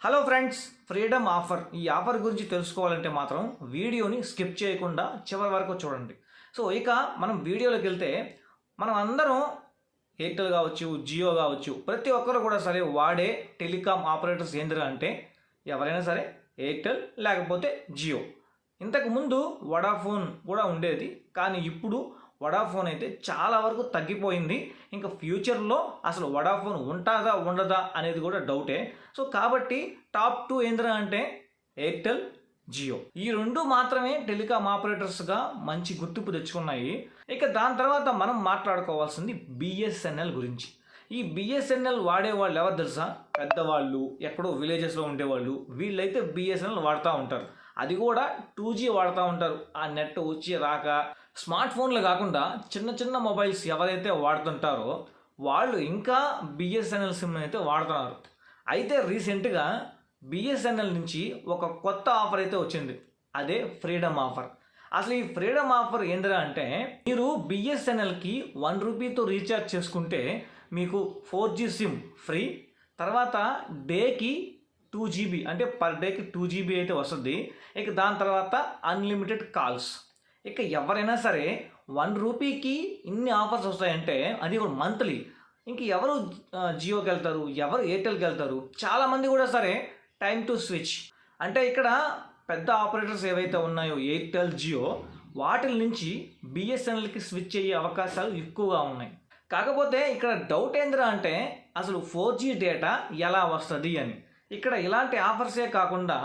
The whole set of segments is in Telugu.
హలో ఫ్రెండ్స్ ఫ్రీడమ్ ఆఫర్ ఈ ఆఫర్ గురించి తెలుసుకోవాలంటే మాత్రం వీడియోని స్కిప్ చేయకుండా చివరి వరకు చూడండి. సో ఇక మనం వీడియోలోకి వెళ్తే మనం అందరం ఎయిర్టెల్ కావచ్చు జియో కావచ్చు ప్రతి ఒక్కరు కూడా సరే వాడే టెలికాం ఆపరేటర్స్ ఏంద్రా అంటే ఎవరైనా సరే ఎయిర్టెల్ లేకపోతే జియో. ఇంతకుముందు వడాఫోన్ కూడా ఉండేది కానీ ఇప్పుడు వడాఫోన్ అయితే చాలా వరకు తగ్గిపోయింది. ఇంకా ఫ్యూచర్లో అసలు వడాఫోన్ ఉంటుందా ఉండదా అనేది కూడా డౌటే. సో కాబట్టి టాప్ టూ ఏంద్రా అంటే ఎయిర్టెల్ జియో. ఈ రెండు మాత్రమే టెలికామ్ ఆపరేటర్స్గా మంచి గుర్తింపు తెచ్చుకున్నాయి. ఇక దాని తర్వాత మనం మాట్లాడుకోవాల్సింది బిఎస్ఎన్ఎల్ గురించి. ఈ బిఎస్ఎన్ఎల్ వాడే వాళ్ళు ఎవరు తెలుసా? పెద్దవాళ్ళు ఎక్కడో విలేజెస్లో ఉండేవాళ్ళు. వీళ్ళైతే బిఎస్ఎన్ఎల్ వాడుతూ ఉంటారు. అది కూడా టూ జీ వాడుతూ ఉంటారు. ఆ నెట్ వచ్చి రాక స్మార్ట్ ఫోన్లు కాకుండా చిన్న చిన్న మొబైల్స్ ఎవరైతే వాడుతుంటారో వాళ్ళు ఇంకా బిఎస్ఎన్ఎల్ సిమ్ అయితే వాడుతున్నారు. అయితే రీసెంట్గా బిఎస్ఎన్ఎల్ నుంచి ఒక కొత్త ఆఫర్ అయితే వచ్చింది. అదే ఫ్రీడమ్ ఆఫర్. అసలు ఈ ఫ్రీడమ్ ఆఫర్ ఏంటరా అంటే మీరు బిఎస్ఎన్ఎల్కి వన్ రూపీతో రీఛార్జ్ చేసుకుంటే మీకు ఫోర్ జీ సిమ్ ఫ్రీ. తర్వాత డేకి టూ జీబీ అంటే పర్ డేకి టూ జీబీ అయితే వస్తుంది. ఇక దాని తర్వాత అన్లిమిటెడ్ కాల్స్. ఇక ఎవరైనా సరే వన్ రూపీకి ఇన్ని ఆఫర్స్ వస్తాయంటే అది కూడా మంత్లీ. ఇంక ఎవరు జియోకి వెళ్తారు ఎవరు ఎయిర్టెల్కి వెళ్తారు చాలామంది కూడా సరే టైం టు స్విచ్. అంటే ఇక్కడ పెద్ద ఆపరేటర్స్ ఏవైతే ఉన్నాయో ఎయిర్టెల్ జియో వాటి నుంచి బిఎస్ఎన్ఎల్కి స్విచ్ అయ్యే అవకాశాలు ఎక్కువగా ఉన్నాయి. కాకపోతే ఇక్కడ డౌట్ ఏందిరా అంటే అసలు ఫోర్ జీ డేటా ఎలా వస్తుంది అని. ఇక్కడ ఇలాంటి ఆఫర్సే కాకుండా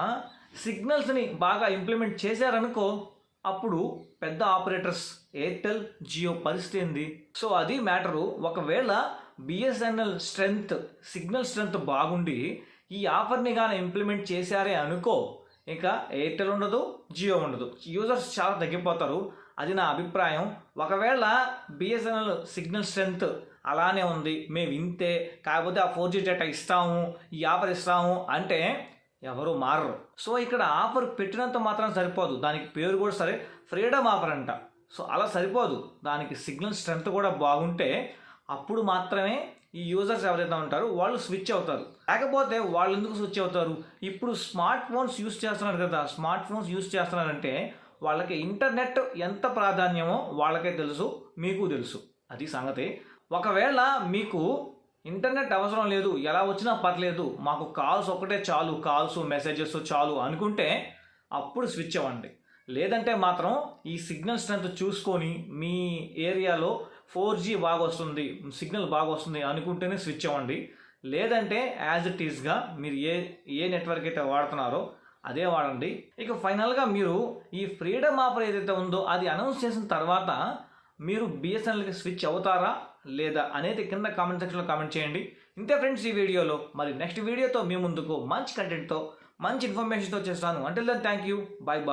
సిగ్నల్స్ని బాగా ఇంప్లిమెంట్ చేశారనుకో అప్పుడు పెద్ద ఆపరేటర్స్ ఎయిర్టెల్ జియో పరిస్థితి ఏంది? సో అది మ్యాటరు. ఒకవేళ బిఎస్ఎన్ఎల్ స్ట్రెంగ్త్ సిగ్నల్ స్ట్రెంగ్త్ బాగుండి ఈ ఆఫర్ని కానీ ఇంప్లిమెంట్ చేశారే అనుకో ఇంకా ఎయిర్టెల్ ఉండదు జియో ఉండదు. యూజర్స్ చాలా తగ్గిపోతారు. అది నా అభిప్రాయం. ఒకవేళ బిఎస్ఎన్ఎల్ సిగ్నల్ స్ట్రెంగ్త్ అలానే ఉంది మేము ఇంతే కాకపోతే ఆ ఫోర్ జీ డేటా ఇస్తాము ఈ ఆఫర్ ఇస్తాము అంటే ఎవరు మారరు. సో ఇక్కడ ఆఫర్ పెట్టినంత మాత్రం సరిపోదు. దానికి పేరు కూడా సరే ఫ్రీడమ్ ఆఫర్ అంట. సో అలా సరిపోదు. దానికి సిగ్నల్ స్ట్రెంత్ కూడా బాగుంటే అప్పుడు మాత్రమే ఈ యూజర్స్ ఎవరైతే ఉంటారో వాళ్ళు స్విచ్ అవుతారు. లేకపోతే వాళ్ళు ఎందుకు స్విచ్ అవుతారు? ఇప్పుడు స్మార్ట్ ఫోన్స్ యూస్ చేస్తున్నారు కదా. స్మార్ట్ ఫోన్స్ యూస్ చేస్తున్నారంటే వాళ్ళకి ఇంటర్నెట్ ఎంత ప్రాధాన్యమో వాళ్ళకే తెలుసు మీకు తెలుసు. అది సంగతి. ఒకవేళ మీకు ఇంటర్నెట్ అవసరం లేదు ఎలా వచ్చినా పర్లేదు మాకు కాల్స్ ఒకటే చాలు కాల్స్ మెసేజెస్ చాలు అనుకుంటే అప్పుడు స్విచ్ అవ్వండి. లేదంటే మాత్రం ఈ సిగ్నల్ స్ట్రెంత్ చూసుకొని మీ ఏరియాలో ఫోర్ జీ బాగా వస్తుంది సిగ్నల్ బాగా వస్తుంది అనుకుంటేనే స్విచ్ అవ్వండి. లేదంటే యాజ్ ఇట్ ఈస్గా మీరు ఏ ఏ నెట్వర్క్ అయితే వాడుతున్నారో అదే వాడండి. ఇక ఫైనల్గా మీరు ఈ ఫ్రీడమ్ ఆఫర్ ఏదైతే ఉందో అది అనౌన్స్ చేసిన తర్వాత మీరు బిఎస్ఎన్ఎల్కి స్విచ్ అవుతారా? లేదా అనేది కింద కామెంట్ సెక్షన్లో కామెంట్ చేయండి. ఇంతే ఫ్రెండ్స్ ఈ వీడియోలో మరి నెక్స్ట్ వీడియోతో మీ ముందుకు మంచి కంటెంట్తో మంచి ఇన్ఫర్మేషన్తో చేస్తాను అంటే థ్యాంక్ యూ బాయ్ బాయ్